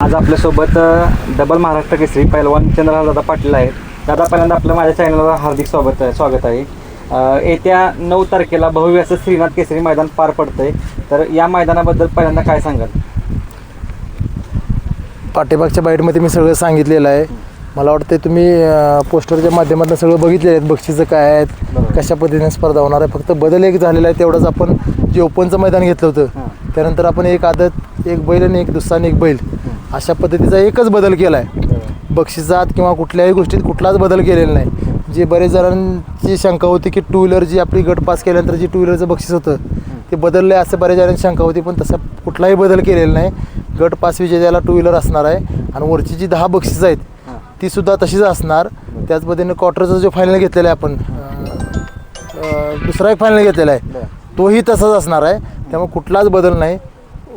आज आपल्यासोबत डबल महाराष्ट्र केसरी पैलवान चंद्रहार पाटील आहेत. दादा पहिल्यांदा आपलं माझ्या चॅनलवर हार्दिक स्वागत आहे स्वागत आहे. येत्या नऊ तारखेला भव्य असं श्रीनाथ केसरी मैदान पार पडतंय. तर या मैदानाबद्दल पहिल्यांदा काय सांगाल? पाठीमागच्या बाईटमध्ये मी सगळं सांगितलेलं आहे. मला वाटतं तुम्ही पोस्टरच्या माध्यमातून सगळं बघितलेलं आहेत बक्षिसं काय आहेत. कशा पद्धतीने स्पर्धा होणार आहे. फक्त बदल एक झालेला आहे तेवढंच आपण जे ओपनचं मैदान घेतलं होतं. त्यानंतर आपण एक आदत एक बैल आणि एक दुसरा आणि एक बैल. अशा पद्धतीचा एकच बदल केला आहे बक्षिसात किंवा कुठल्याही गोष्टीत कुठलाच बदल केलेला नाही. जे बरेच जणांची शंका होती की टू व्हीलर जी आपली गट पास केल्यानंतर जी टू व्हीलरचं बक्षीस होतं ते बदललं आहे असं बऱ्याच जणांची शंका होती पण तसा कुठलाही बदल केलेला नाही. गट पास विजेत्याला टू व्हीलर असणार आहे आणि वरची जी दहा बक्षीस आहेत ती सुद्धा तशीच असणार. त्याच पद्धतीने क्वार्टरचा जो फायनल घेतलेला आहे आपण दुसरा एक फायनल घेतलेला आहे तोही तसाच असणार आहे. त्यामुळे कुठलाच बदल नाही.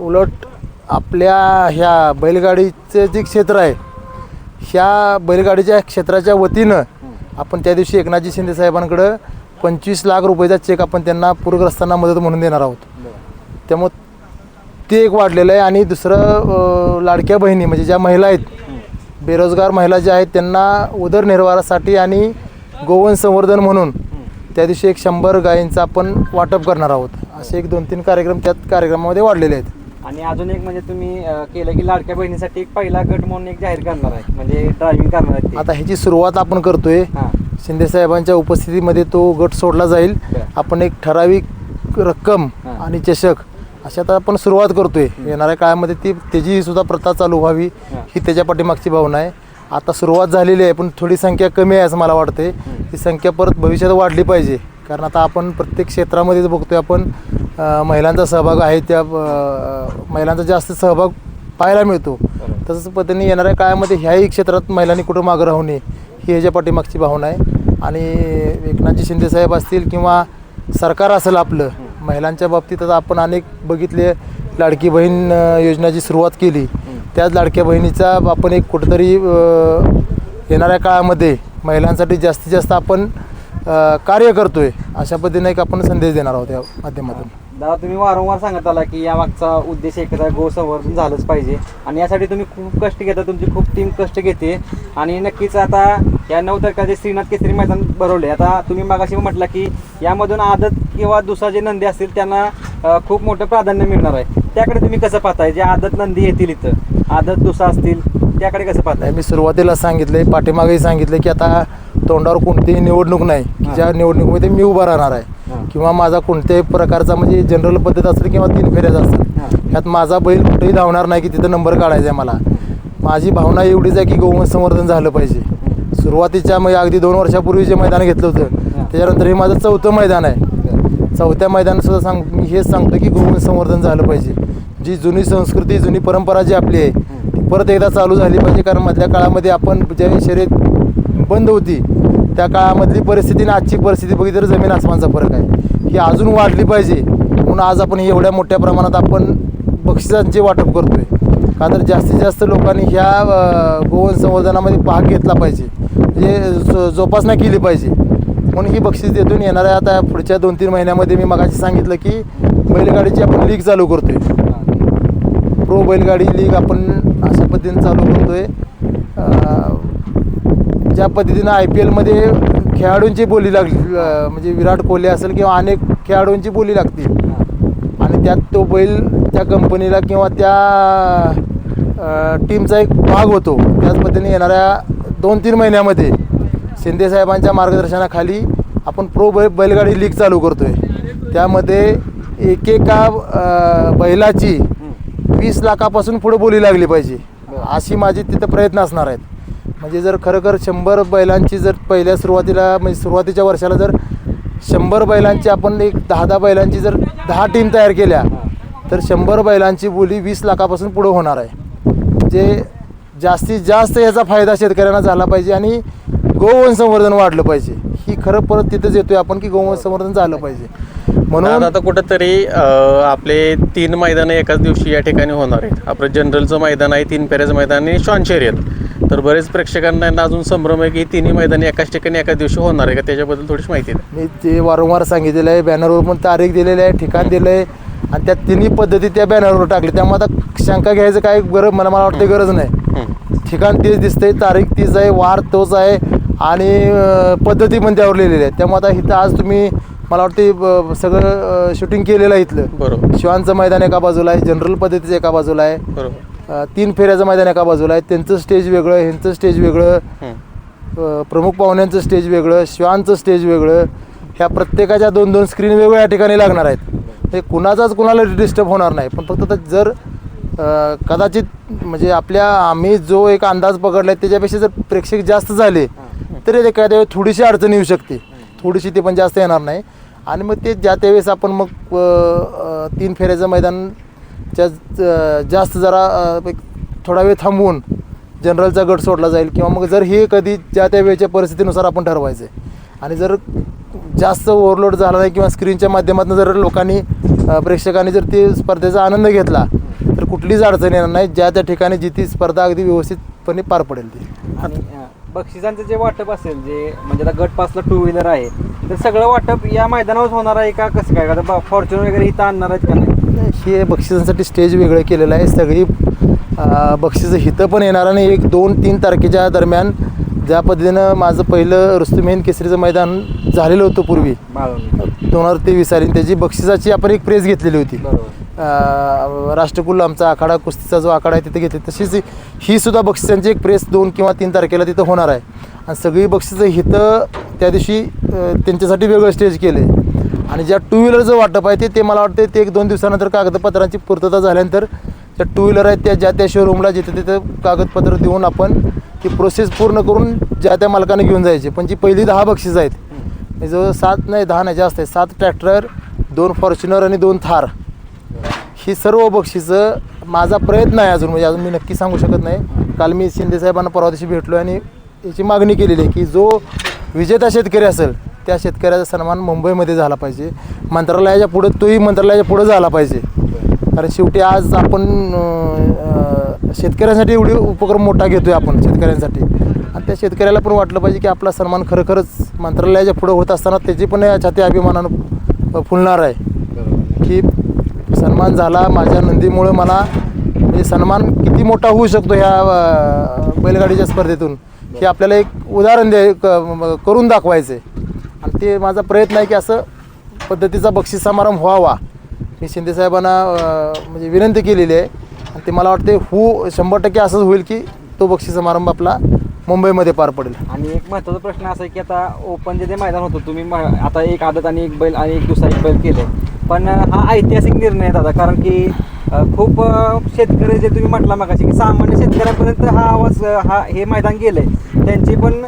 उलट आपल्या ह्या बैलगाडीचं जे क्षेत्र आहे ह्या बैलगाडीच्या क्षेत्राच्या वतीनं आपण त्या दिवशी एकनाथजी शिंदे साहेबांकडं पंचवीस लाख रुपयाचा चेक आपण त्यांना पूरग्रस्तांना मदत म्हणून देणार आहोत. त्यामुळं ते एक वाढलेलं आहे आणि दुसरं लाडक्या बहिणी म्हणजे ज्या महिला आहेत बेरोजगार महिला ज्या आहेत त्यांना उदरनिर्वाहासाठी आणि गोवन संवर्धन म्हणून त्या दिवशी एक शंभर गायींचं आपण वाटप करणार आहोत. असे एक दोन तीन कार्यक्रम त्यात कार्यक्रमामध्ये वाढलेले आहेत. आणि अजून एक म्हणजे तुम्ही अ, केलं की लाडक्या बहिणीसाठी एक पहिला गट म्हणून एक जाहीर करणार आहे. म्हणजे ड्रायव्हिंग करणार आहे ते. आता ह्याची सुरुवात आपण करतोय. हां. शिंदे साहेबांच्या उपस्थितीमध्ये तो गट सोडला जाईल. बरं. आपण एक ठराविक रक्कम हां. आणि चषक अशात आपण सुरुवात करतोय. येणाऱ्या काळामध्ये ती त्याची सुद्धा प्रथा चालू व्हावी हां. ही त्याच्या पाठीमागची भावना आहे. आता सुरुवात झालेली आहे पण थोडी संख्या कमी आहे असं मला वाटते ती संख्या परत भविष्यात वाढली पाहिजे. कारण आता आपण प्रत्येक क्षेत्रामध्येच बघतोय आपण महिलांचा सहभाग आहे त्या महिलांचा जास्त सहभाग पाहायला मिळतो. तसंच पद्धतीने येणाऱ्या काळामध्ये ह्याही क्षेत्रात महिलांनी कुठं मागं राहू नये ही ह्याच्या पाठीमागची भावना आहे. आणि एकनाथजी शिंदे साहेब असतील किंवा सरकार असेल आपलं महिलांच्या बाबतीत आता आपण अनेक बघितले लाडकी बहीण योजनेची सुरुवात केली. त्याच लाडक्या बहिणीचा आपण एक कुठंतरी येणाऱ्या काळामध्ये महिलांसाठी जास्तीत जास्त आपण कार्य करतोय अशा पद्धतीने एक आपण संदेश देणार आहोत या माध्यमातून. दादा तुम्ही वारंवार सांगत आला की या मागचा उद्देश एकच आहे गो संवर्धन झालंच पाहिजे. आणि यासाठी तुम्ही खूप कष्ट घेता तुमची खूप टीम कष्ट घेते. आणि नक्कीच आता या नऊ तारखेचे श्रीनाथ केसरी मैदान भरवले आता तुम्ही मागाशी म्हटलं की यामधून आदत किंवा दुसरा जे नंदी असतील त्यांना खूप मोठं प्राधान्य मिळणार आहे. त्याकडे तुम्ही कसं पाहताय? जे आदत नंदी येतील इथं आदत दुसरा असतील त्याकडे कसं पाहताय? मी सुरुवातीला सांगितले पाठीमागेही सांगितले की आता तोंडावर कोणतीही निवडणूक नाही. की. ज्या निवडणुकीमध्ये मी उभा राहणार आहे. किंवा माझा कोणत्याही प्रकारचा म्हणजे जनरल पद्धत असेल किंवा तीन फेऱ्याचा. असेल. ह्यात माझा बैल कुठेही धावणार नाही की तिथं नंबर काढायचा आहे मला. माझी भावना एवढीच आहे की गोवंश संवर्धन झालं पाहिजे. सुरुवातीच्या म्हणजे अगदी दोन वर्षापूर्वी जे मैदान घेतलं होतं. त्याच्यानंतर हे माझं चौथं मैदान आहे. चौथ्या मैदानात सुद्धा सांग मी हेच सांगतो की गोवंश संवर्धन झालं पाहिजे. जी जुनी संस्कृती जुनी परंपरा जी आपली आहे ती परत एकदा चालू झाली पाहिजे. कारण मधल्या काळामध्ये आपण ज्यावेळी शर्यत बंद होती त्या काळामधली परिस्थिती आणि आजची परिस्थिती बघितली तर जमीन आसमानचा फरक आहे. ही अजून वाढली पाहिजे. म्हणून आज आपण एवढ्या मोठ्या प्रमाणात आपण बक्षिसांचे वाटप करतोय. का तर जास्तीत जास्त लोकांनी ह्या गोवन संवर्धनामध्ये भाग घेतला पाहिजे. म्हणजे जो- जोपासना केली पाहिजे. म्हणून ही बक्षीस देतून येणाऱ्या आता पुढच्या दोन तीन महिन्यामध्ये मी मगाशी सांगितलं की बैलगाडीची आपण लीग चालू करतोय. प्रो बैलगाडी लीग आपण अशा पद्धतीने चालू करतोय. अं, ज्या पद्धतीनं आय पी एलमध्ये खेळाडूंची बोली लागली म्हणजे विराट कोहली असेल किंवा अनेक खेळाडूंची बोली लागते आणि त्यात तो बैल त्या कंपनीला किंवा त्या टीमचा एक भाग होतो. त्याच पद्धतीने येणाऱ्या दोन तीन महिन्यामध्ये शिंदे साहेबांच्या मार्गदर्शनाखाली आपण प्रो बै बैलगाडी लीग चालू करतो आहे त्यामध्ये एकेका बैलाची वीस लाखापासून पुढे बोली लागली पाहिजे. अशी माझी तिथं प्रयत्न असणार आहेत. म्हणजे जर खरंखर शंभर बैलांची जर पहिल्या सुरुवातीला म्हणजे सुरुवातीच्या वर्षाला जर शंभर बैलांची आपण एक दहा दहा बैलांची जर दहा टीम तयार केल्या तर शंभर बैलांची बोली वीस लाखापासून पुढं होणार आहे. जे जास्तीत जास्त याचा फायदा शेतकऱ्यांना झाला पाहिजे आणि गोवंश संवर्धन वाढलं पाहिजे. ही खरं परत तिथंच येतोय आपण की गोवंश संवर्धन झालं पाहिजे. म्हणून आता कुठंतरी आपले तीन मैदानं एकाच दिवशी या ठिकाणी होणार आहेत. आपलं जनरलचं मैदान आहे तीन पेरेज मैदान आणि शॉन शर्यत तर बरेच प्रेक्षकांना ना अजून संभ्रम आहे की ही तिन्ही मैदानी एकाच ठिकाणी एकाच दिवशी होणार आहे का? त्याच्याबद्दल थोडीशी माहिती द्या. मी ते वारंवार सांगितलेलं आहे बॅनरवर पण तारीख दिलेली आहे ठिकाण दिलं आहे. आणि त्या तिन्ही पद्धती त्या बॅनरवर टाकली. त्यामुळे आता शंका घ्यायचं काय गरज मला मला वाटतं गरज नाही. ठिकाण तेच दिसतंय तारीख तीच आहे वार तोच आहे. आणि अं, पद्धती पण त्यावर लिहिलेली आहे. त्यामुळे आता इथं आज तुम्ही मला वाटते ब- सगळं शूटिंग केलेलं आहे इथलं. बरोबर. शिवांचं मैदान एका बाजूला आहे जनरल पद्धतीचं एका बाजूला आहे. बरोबर. तीन फेऱ्याचं मैदान एका बाजूला आहे. त्यांचं स्टेज वेगळं ह्यांचं स्टेज वेगळं. प्रमुख पाहुण्यांचं स्टेज वेगळं शिवांचं स्टेज वेगळं. ह्या प्रत्येकाच्या दोन दोन स्क्रीन वेगळ्या ठिकाणी लागणार आहेत. हे कुणाचाच कुणाला डिस्टर्ब होणार नाही. पण फक्त जर कदाचित म्हणजे आपल्या आम्ही जो एक अंदाज पकडला आहे त्याच्यापेक्षा जर प्रेक्षक जास्त झाले तरी ते काय त्यावेळी थोडीशी अडचण येऊ शकते. थोडीशी ते पण जास्त येणार नाही. आणि मग ते ज्या त्यावेळेस आपण मग तीन फेऱ्याचं मैदानच्या त्या जास्त जरा एक थोडा वेळ थांबवून जनरलचा गट सोडला जाईल किंवा मग जर हे कधी ज्या त्या वेळच्या परिस्थितीनुसार आपण ठरवायचं आहे आणि जर जास्त ओव्हरलोड झाला नाही किंवा स्क्रीनच्या माध्यमातून जर लोकांनी प्रेक्षकांनी जर ते स्पर्धेचा आनंद घेतला तर कुठलीच अडचण येणार नाही. ज्या त्या ठिकाणी जी ती स्पर्धा अगदी व्यवस्थितपणे पार पडेल ती. आणि बक्षिसांचं जे वाटप असेल जे म्हणजे आता गट पासला टू व्हीलर आहे तर सगळं वाटप या मैदानावर होणार आहे का? कसं काय? का फॉर्च्युनर वगैरे इथं आणणार आहेत का हे बक्षिसांसाठी स्टेज वेगळं केलेलं आहे. सगळी बक्षिसं हिथं पण येणार आणि एक दोन तीन तारखेच्या दरम्यान ज्या पद्धतीनं माझं पहिलं रुस्तुमेन केसरीचं मैदान झालेलं होतं पूर्वी दोन हजार तेवीस साली त्याची बक्षिसाची आपण एक प्रेस घेतलेली होती. राष्ट्रकुल आमचा आखाडा कुस्तीचा जो आखाडा आहे तिथे घेतली. तशीच ही सुद्धा बक्षिसांची एक प्रेस दोन किंवा तीन तारखेला तिथं होणार आहे. आणि सगळी बक्षिसं हिथं त्या दिवशी त्यांच्यासाठी वेगळं स्टेज केलं आहे आणि ज्या टू व्हीलरचं वाटप आहे ते ते मला वाटतं ते एक दोन दिवसानंतर कागदपत्रांची पूर्तता झाल्यानंतर त्या टू व्हीलर आहेत त्या ज्या त्या शोरूमला जिथे तिथं कागदपत्र देऊन आपण ती प्रोसेस पूर्ण करून ज्या त्या मालकाने घेऊन जायचे. पण जी पहिली दहा बक्षीस आहेत जवळ सात नाही दहा नाही जास्त आहे सात ट्रॅक्टर दोन फॉर्च्युनर आणि दोन थार ही सर्व बक्षिसं माझा प्रयत्न आहे अजून. म्हणजे अजून मी नक्की सांगू शकत नाही. काल मी शिंदे साहेबांना परवा दिवशी भेटलो आणि याची मागणी केलेली आहे की जो विजेता शेतकरी असेल त्या शेतकऱ्याचा सन्मान मुंबईमध्ये झाला पाहिजे. मंत्रालयाच्या पुढं तोही मंत्रालयाच्या पुढं झाला पाहिजे. कारण शेवटी आज आपण शेतकऱ्यांसाठी एवढी उपक्रम मोठा घेतोय आपण शेतकऱ्यांसाठी. आणि त्या शेतकऱ्याला पण वाटलं पाहिजे की आपला सन्मान खरोखरच मंत्रालयाच्या पुढं होत असताना त्याची पण छाती अभिमानानं फुलणार आहे. की सन्मान झाला माझ्या नंदीमुळं मला म्हणजे सन्मान किती मोठा होऊ शकतो ह्या बैलगाडीच्या स्पर्धेतून हे आपल्याला एक उदाहरण द्या क- करून दाखवायचं आहे आणि ते माझा प्रयत्न आहे की असं पद्धतीचा बक्षीस समारंभ व्हावा. मी शिंदेसाहेबांना म्हणजे विनंती केलेली आहे. आणि ते मला वाटते हो शंभर टक्के असंच होईल की तो बक्षीस समारंभ आपला मुंबईमध्ये पार पडेल. आणि एक महत्त्वाचा प्रश्न असा आहे की आता ओपन जे ते मैदान होतं तुम्ही म- आता एक आदत आणि एक बैल आणि एक दुसरा एक बैल केले पण हा ऐतिहासिक निर्णय आहे दादा कारण की खूप शेतकरी जे तुम्ही म्हटला मगाशी की सामान्य शेतकऱ्यांपर्यंत हा आवाज हा हे मैदान गेलंय. त्यांची पण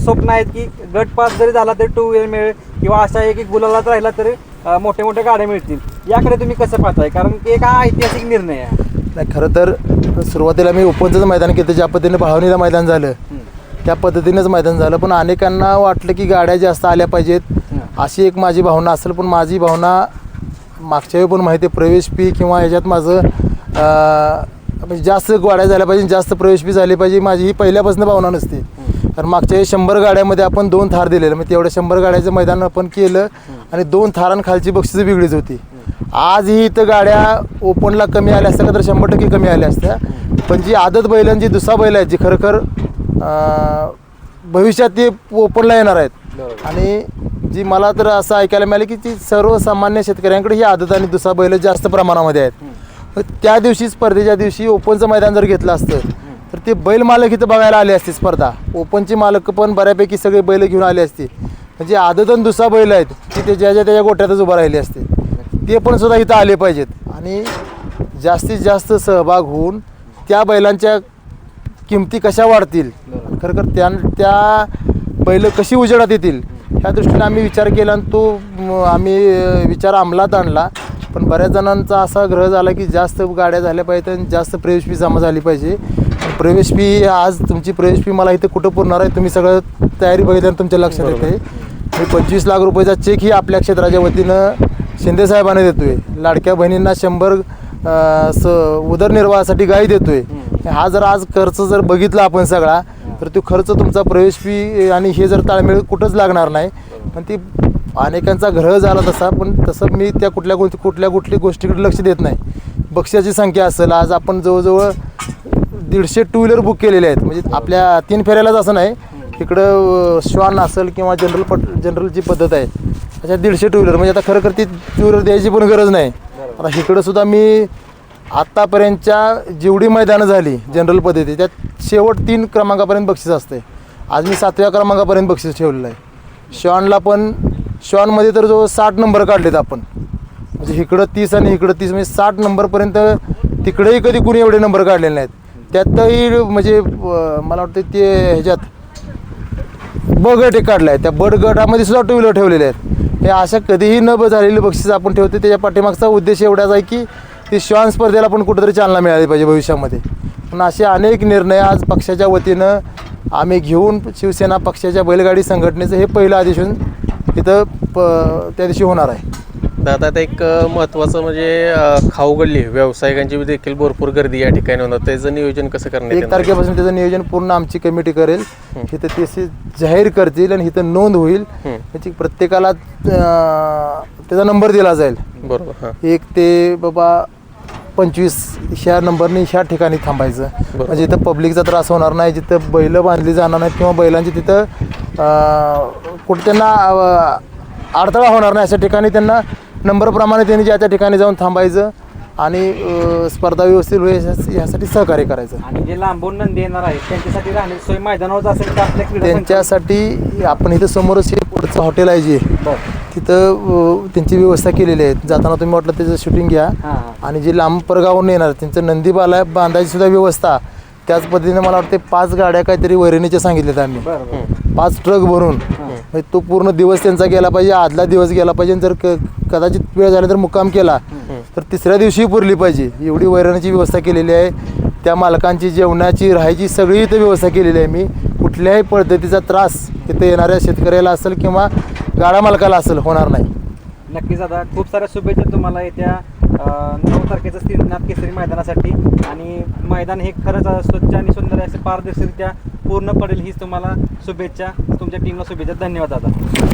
स्वप्न आहेत की गट पास जरी झाला तरी टू व्हीलर मिळेल किंवा अशा एक एक गुलालात राहिला तरी मोठ्या मोठ्या गाड्या मिळतील. याकडे तुम्ही कसं पाहताय? कारण की एक हा ऐतिहासिक निर्णय आहे. नाही खरं तर सुरुवातीला मी ओपनचं मैदान केलं ज्या पद्धतीने भावनीला मैदान झालं. त्या पद्धतीनेच मैदान झालं पण अनेकांना वाटलं की गाड्या जास्त आल्या पाहिजेत. अशी एक माझी भावना असेल पण माझी भावना मागच्या वेळी पण माहिती आहे प्रवेश फी किंवा ह्याच्यात माझं म्हणजे जास्त गाड्या झाल्या पाहिजे जास्त प्रवेश फी झाली पाहिजे. माझी ही पहिल्यापासून भावना नसते. कारण मागच्या शंभर गाड्यामध्ये आपण दोन थार दिलेले मग तेवढ्या शंभर गाड्याचं मैदान आपण केलं आणि दोन थारांखालची बक्षिसं वेगळीच होती. आज ही इथं गाड्या ओपनला कमी आल्या असत्या का तर शंभर टक्के कमी आल्या असत्या. पण जी आदत बैल जी दुसरा बैल आहेत जी खरोखर भविष्यात ते ओपनला येणार आहेत. आणि जी मला तर असं ऐकायला मिळालं की ती सर्वसामान्य शेतकऱ्यांकडे ही आदत आणि दुसरा बैल जास्त प्रमाणामध्ये आहेत. त्या दिवशी स्पर्धेच्या दिवशी ओपनचं मैदान जर घेतलं असतं तर ते बैल मालक इथं बघायला आले असते स्पर्धा. ओपनची मालक पण बऱ्यापैकी सगळे बैल घेऊन आले असते. म्हणजे आदतन दुसरा बैल आहेत की ते ज्या त्याच्या गोट्यातच उभं राहिले असते. ते पण सुद्धा इथं आले पाहिजेत. आणि जास्तीत जास्त सहभाग होऊन त्या बैलांच्या किमती कशा वाढतील खरं त्या त्या बैल कशी उजेडात येतील ह्या दृष्टीने आम्ही विचार केला आणि तो आम्ही विचार अंमलात आणला. पण बऱ्याच जणांचा असा ग्रह झाला की जास्त गाड्या झाल्या पाहिजेत आणि जास्त प्रवेश फी जमा झाली पाहिजे. प्रवेश फी आज तुमची प्रवेश फी मला इथं कुठं पुरणार आहे तुम्ही सगळं तयारी बघितल्यानं तुमच्या लक्षात येते. मी पंचवीस लाख रुपयाचा चेक ही आपल्या क्षेत्राच्या वतीनं शिंदेसाहेबांना देतोय. लाडक्या बहिणींना शंभर स उदरनिर्वाहासाठी गाई देतोय. हा जर आज खर्च जर बघितला आपण सगळा तर तो खर्च तुमचा प्रवेश फी आणि हे जर ताळमेळ कुठंच लागणार नाही. पण ती अनेकांचा ग्रह झाला तसा पण तसं मी त्या कुठल्या गोष्टी कुठल्या कुठल्या गोष्टीकडे लक्ष देत नाही. बक्षाची संख्या असेल आज आपण जवळजवळ दीडशे टू व्हीलर बुक केलेले आहेत. म्हणजे आपल्या तीन फेऱ्यालाच असं नाही इकडं श्वान असेल किंवा जनरल पट जनरलची पद्धत आहे अशा दीडशे टू व्हीलर म्हणजे आता खरं खरं ती टू व्हीलर द्यायची पण गरज नाही. आता इकडंसुद्धा मी आत्तापर्यंतच्या जेवढी मैदानं झाली जनरल पद्धती त्यात शेवट तीन क्रमांकापर्यंत बक्षीस असते आज मी सातव्या क्रमांकापर्यंत बक्षीस ठेवलेलं आहे. श्वानला पण श्वानमध्ये तर जो साठ नंबर काढलेत आपण. म्हणजे इकडं तीस आणि इकडं तीस म्हणजे साठ नंबरपर्यंत तिकडेही कधी कुणी एवढे नंबर काढलेले नाहीत. त्यातही म्हणजे मला वाटतं ते ह्याच्यात ब गट एक काढला आहे त्या बड गटामध्ये सुद्धा टू व्हीलर ठेवलेले आहेत. हे अशा कधीही न ब- झालेली बक्षीस आपण ठेवतो. त्याच्या पाठीमागचा उद्देश एवढाच आहे की ती श्वान स्पर्धेला पण कुठेतरी चालना मिळाली पाहिजे भविष्यामध्ये. पण असे अनेक निर्णय आज पक्षाच्या वतीनं आम्ही घेऊन शिवसेना पक्षाच्या बैलगाडी संघटनेचं हे पहिलं अधिवेशन इथं प त्या दिवशी होणार आहे. तर आता आता एक महत्त्वाचं म्हणजे अ, खाऊ गल्ली व्यावसायिकांची देखील भरपूर गर्दी या ठिकाणी होणार. त्याचं नियोजन कसं करण्यात एक येणार? तारखेपासून त्याचं नियोजन पूर्ण आमची कमिटी करेल. इथं ते जाहीर करतील आणि इथं नोंद होईल. त्याची प्रत्येकाला अं, त्याचा नंबर दिला जाईल. बरोबर हां. एक ते बाबा पंचवीस ह्या नंबरने ह्या ठिकाणी थांबायचं. म्हणजे इथं पब्लिकचा त्रास होणार नाही. जिथं बैलं बांधली जाणार नाहीत किंवा बैलांची तिथं कुठं त्यांना अडथळा होणार नाही अशा ठिकाणी त्यांना नंबरप्रमाणे त्यांनी ज्या त्या ठिकाणी जाऊन थांबायचं आणि स्पर्धा व्यवस्थित होईल यासाठी सहकार्य करायचं. आणि जे लांबून नंदी येणार आहेत त्यांच्यासाठी राहण्याची सोय मैदानावर असेल तर आपल्या क्रीडा त्यांच्यासाठी आपण इथं समोरच हे पुढचं हॉटेल आहे जे. तिथं त्यांची व्यवस्था केलेली आहे. जाताना तुम्ही म्हटलं त्याचं शूटिंग घ्या. आणि जे लांब परगावून येणार त्यांचं नंदी बाला बांधायची सुद्धा व्यवस्था. त्याच पद्धतीने मला वाटते पाच गाड्या काहीतरी वैरणीच्या सांगितल्यात आम्ही. पाच ट्रक भरून. म्हणजे तो पूर्ण दिवस त्यांचा गेला पाहिजे आदला दिवस गेला पाहिजे आणि जर क कदाचित वेळ झाला तर मुक्काम केला तर तिसऱ्या दिवशी पुरली पाहिजे. एवढी वैरणीची व्यवस्था केलेली आहे. त्या मालकांची जेवणाची राहायची सगळी इथं व्यवस्था केलेली आहे मी. कुठल्याही पद्धतीचा त्रास इथं येणाऱ्या शेतकऱ्याला असेल किंवा गाडा मालकाला असेल होणार नाही. नक्कीच आता खूप साऱ्या शुभेच्छा तुम्हाला येत्या. नऊ तारखेचं श्रीनाथ केसरी मैदानासाठी. आणि मैदान हे खरंच स्वच्छ आणि सुंदर असे पारदर्शकरित्या पूर्ण पडेल हीच तुम्हाला शुभेच्छा. तुमच्या टीमला शुभेच्छा. धन्यवाद दादा.